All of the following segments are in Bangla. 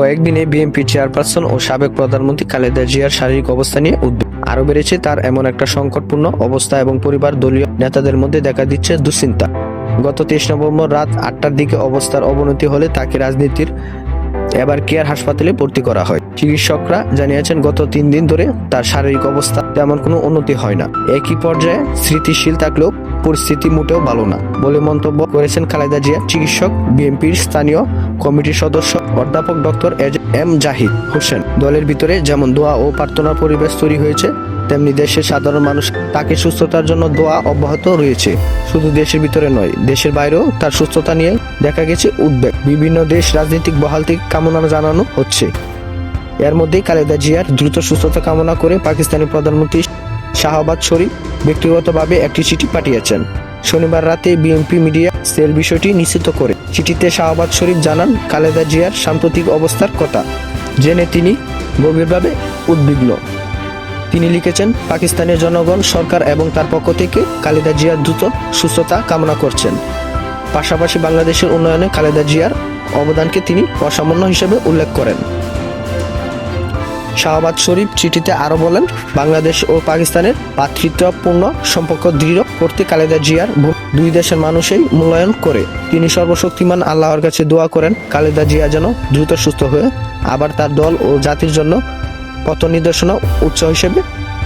কয়েকদিনে বিএনপি চেয়ারপারসন ও সাবেক প্রধানমন্ত্রী খালেদা জিয়ার শারীরিক অবস্থা নিয়ে উদ্বেগ। আরও বেড়েছে তার এমন একটা সংকটপূর্ণ অবস্থা এবং পরিবার দলীয় নেতাদের মধ্যে দেখা দিচ্ছে দুশ্চিন্তা। গত তেইশ নভেম্বর রাত আটটার দিকে অবস্থার অবনতি হলে তাকে রাজনীতির এবার কেয়ার হাসপাতালে ভর্তি করা হয়। চিকিৎসকরা জানিয়েছেন, গত তিন দিন ধরে তার শারীরিক অবস্থা তেমন কোনো উন্নতি হয় না। একই পর্যায়ে স্মৃতিশীল থাকলেও পরিস্থিতি মোটেও ভালো না বলে মন্তব্য করেছেন খালেদা জিয়া। চিকিৎসক, বিএনপির স্থানীয় কমিটির সদস্য, অধ্যাপক ডক্টর এম জাহিদ হোসেন। দলের ভিতরে যেমন দোয়া ও প্রার্থনার পরিবেশ তৈরি হয়েছে, তেমনি দেশের সাধারণ মানুষ তাকে সুস্থতার জন্য দোয়া অব্যাহত রয়েছে। শুধু দেশের ভিতরে নয়, দেশের বাইরেও তার সুস্থতা নিয়ে দেখা গেছে উদ্বেগ। বিভিন্ন দেশ রাজনৈতিক বহাল থেকে কামনা জানানো হচ্ছে। এর মধ্যেই খালেদা জিয়ার দ্রুত সুস্থতা কামনা করে পাকিস্তানি প্রধানমন্ত্রী শাহবাজ শরীফ ব্যক্তিগতভাবে একটি চিঠি পাঠিয়েছেন। শনিবার রাতে বিএনপি মিডিয়া সেল বিষয়টি নিশ্চিত করে। চিঠিতে শাহবাজ শরীফ জানান, খালেদা জিয়ার সাম্প্রতিক অবস্থার কথা, জেনে তিনি গভীরভাবে উদ্বিগ্ন। তিনি লিখেছেন, পাকিস্তানের জনগণ, সরকার এবং তার পক্ষ থেকে খালেদা জিয়ার দ্রুত সুস্থতা কামনা করছেন। পাশাপাশি বাংলাদেশের উন্নয়নে খালেদা জিয়ার অবদানকে তিনি অসামান্য হিসেবে উল্লেখ করেন। শাহবাজ শরীফ চিঠিতে আরও বলেন, বাংলাদেশ ও পাকিস্তানের ভ্রাতৃত্বপূর্ণ সম্পর্ক দৃঢ় করতে খালেদা জিয়ার দুই দেশের মানুষই মূল্যায়ন করে। তিনি সর্বশক্তিমান আল্লাহর কাছে দোয়া করেন, খালেদা জিয়া যেন দ্রুত সুস্থ হয়ে আবার তার দল ও জাতির জন্য পথ নির্দেশনা উৎস হিসেবে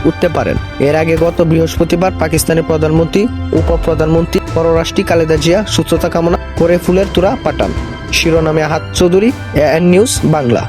উঠতে পারেন। এর আগে গত বৃহস্পতিবার পাকিস্তানের প্রধানমন্ত্রী, উপপ্রধানমন্ত্রী, পররাষ্ট্রী খালেদা জিয়া সুস্থতা কামনা করে ফুলের তুরা পাঠান। শিরোনামে হাত চৌধুরী, এএন নিউজ, বাংলা।